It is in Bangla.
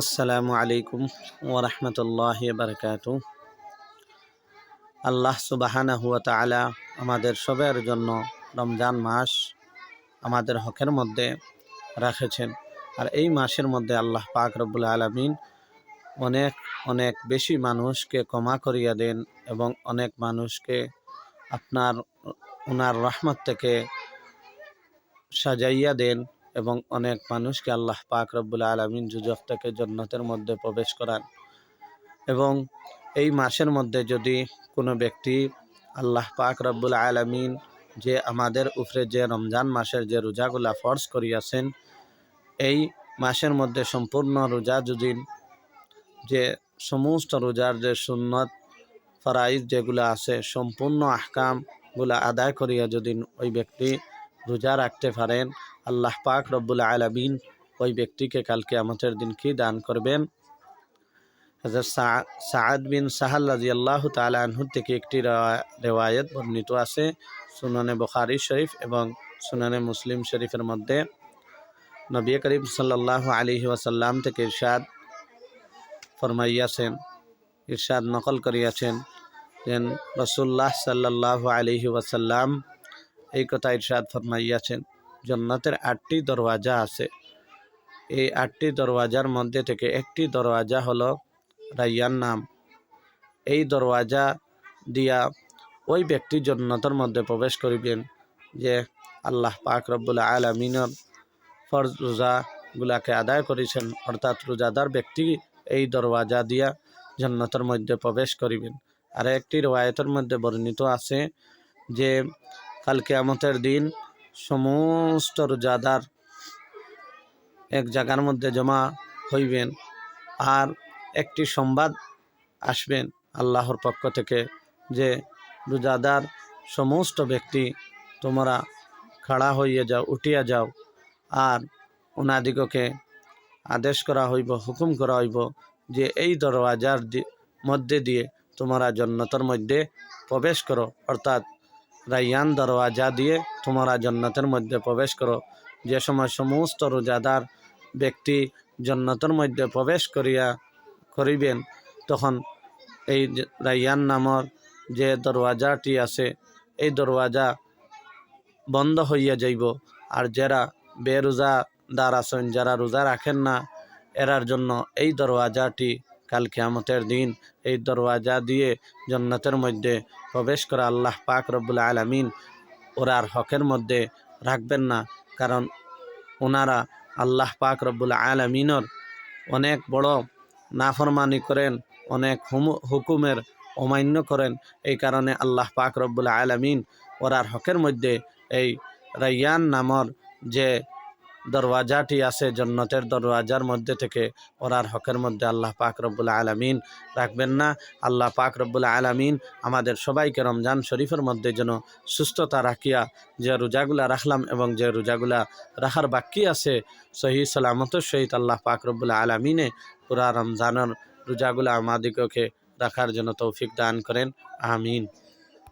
আসসালামু আলাইকুম ওরহমতুল্লাহ বারকাত। আল্লাহ সুবাহানা হুয়া তালা আমাদের সবের জন্য রমজান মাস আমাদের হকের মধ্যে রাখেছেন। আর এই মাসের মধ্যে আল্লাহ পাক রব্বুল আলমিন অনেক অনেক বেশি মানুষকে ক্ষমা করিয়া দেন এবং অনেক মানুষকে আপনার, ওনার রহমত থেকে সাজাইয়া দেন। এবং অনেক মানুষকে আল্লাহ পাক রব্বুল আলমিন থেকে জন্নতের মধ্যে প্রবেশ করান। এবং এই মাসের মধ্যে যদি কোনো ব্যক্তি আল্লাহ পাক রব্বুল আলমিন যে আমাদের উপরে যে রমজান মাসের যে রোজাগুলা ফর্স করিয়াছেন, এই মাসের মধ্যে সম্পূর্ণ রোজা যদি যে সমস্ত রোজার যে সুন্নত, ফরাইজ যেগুলো আছে, সম্পূর্ণ আহকামগুলা আদায় করিয়া যদি ওই ব্যক্তি রোজা রাখতে পারেন আল্লাহ পাক রব্বুল আলমিন ওই ব্যক্তিকে কালকে আমাদের দিন কি দান করবেন? হজরত সাদ বিন সাহাল রাজি আল্লাহ তালাহুর থেকে একটি রেওয়ায়ত বর্ণিত আছে সুনানে বখারি শরীফ এবং সুনানে মুসলিম শরীফের মধ্যে। নবী করিম সাল্লাহ আলী ওয়াসাল্লাম থেকে ইরশাদ ফরমাইয়াছেন, ইরশাদ নকল করিয়াছেন যেন রসুল্লাহ সাল্লাহ আলহি ওয়াসাল্লাম এই কথা ইরশাদ ফরমাইয়াছেন। জন্নতের আটটি দরওয়াজা আছে। এই আটটি দরওয়াজার মধ্যে থেকে একটি দরওয়াজা হলো রাইয়ার নাম। এই দরওয়াজা দিয়া ওই ব্যক্তি জন্নতের মধ্যে প্রবেশ করিবেন যে আল্লাহ পাক রব্বুল আলমিনের ফরজ রোজাগুলাকে আদায় করেছেন, অর্থাৎ রোজাদার ব্যক্তি এই দরওয়াজা দিয়া জন্নতের মধ্যে প্রবেশ করিবেন। আর একটি রওয়ায়তের মধ্যে বর্ণিত আছে যে কালকে আমতের দিন সমস্ত রোজাদার এক জায়গার মধ্যে জমা হইবেন আর একটি সংবাদ আসবেন আল্লাহর পক্ষ থেকে যে রোজাদার সমস্ত ব্যক্তি তোমরা খাড়া হইয়া যাও, উঠিয়া যাও আর ওনাদিগকে আদেশ করা হইব, হুকুম করা হইব যে এই দরওয়াজার মধ্যে দিয়ে তোমরা জন্নতর মধ্যে প্রবেশ করো। অর্থাৎ রাইয়ান দরওয়াজা দিয়ে তোমরা জন্নতের মধ্যে প্রবেশ করো। যে সময় সমস্ত রোজাদার ব্যক্তি জন্নতের মধ্যে প্রবেশ করিয়া করিবেন, তখন এই রাইয়ান নামর যে দরওয়াজাটি আছে, এই দরওয়াজা বন্ধ হইয়া যাইব। আর যারা বেরোজাদার আছেন, যারা রোজা রাখেন না, এরার জন্য এই দরওয়াজাটি কাল কেয়ামতের দিন এই দরওয়াজা দিয়ে জন্নতের মধ্যে প্রবেশ করা আল্লাহ পাক রব্বুল আলমিন ওরার হকের মধ্যে রাখবেন না। কারণ ওনারা আল্লাহ পাক রব্বুল আলমিনর অনেক বড় নাফরমানি করেন, অনেক হুকুমের অমান্য করেন। এই কারণে আল্লাহ পাক রব্বুল আলমিন ওরার হকের মধ্যে এই রাইয়ান নামর যে দরওয়াজাটি আছে জন্নতের দরওয়াজার মধ্যে থেকে ওরার হকের মধ্যে আল্লাহ পাক রব্বুল আলমিন রাখবেন না। আল্লাহ পাক রব্বুল আলমিন আমাদের সবাইকে রমজান শরীফের মধ্যে যেন সুস্থতা রাখিয়া যে রোজাগুলা রাখলাম এবং যে রোজাগুলা রাখার বাকি আছে, সহি সালামতের সহিত আল্লাহ পাক রব্বুল আলমিনে পুরা রমজানের রোজাগুলা আমাদিগকে রাখার জন্য তৌফিক দান করেন। আমিন।